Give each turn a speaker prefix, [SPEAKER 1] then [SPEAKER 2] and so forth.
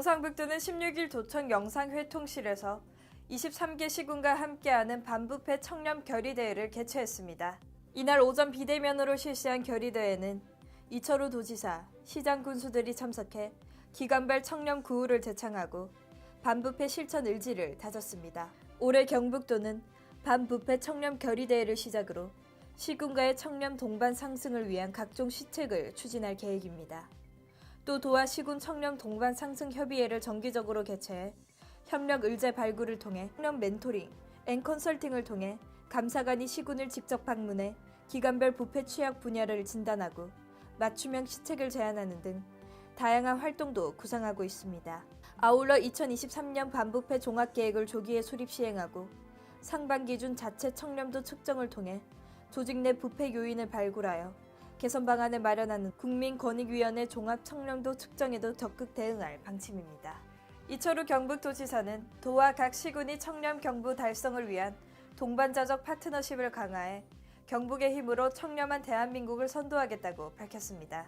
[SPEAKER 1] 경상북도는 16일 도청 영상회통실에서 23개 시군과 함께하는 반부패 청렴 결의대회를 개최했습니다. 이날 오전 비대면으로 실시한 결의대회는 이철우 도지사, 시장 군수들이 참석해 기관별 청렴 구호를 제창하고 반부패 실천 의지를 다졌습니다. 올해 경북도는 반부패 청렴 결의대회를 시작으로 시군과의 청렴 동반 상승을 위한 각종 시책을 추진할 계획입니다. 또 도와 시군 청렴 동반 상승 협의회를 정기적으로 개최해 협력 의제 발굴을 통해 청렴 멘토링, 앤 컨설팅을 통해 감사관이 시군을 직접 방문해 기관별 부패 취약 분야를 진단하고 맞춤형 시책을 제안하는 등 다양한 활동도 구상하고 있습니다. 아울러 2023년 반부패 종합계획을 조기에 수립 시행하고 상반기 준 자체 청렴도 측정을 통해 조직 내 부패 요인을 발굴하여 개선 방안을 마련하는 국민권익위원회 종합 청렴도 측정에도 적극 대응할 방침입니다. 이철우 경북도지사는 도와 각 시군이 청렴 경부 달성을 위한 동반자적 파트너십을 강화해 경북의 힘으로 청렴한 대한민국을 선도하겠다고 밝혔습니다.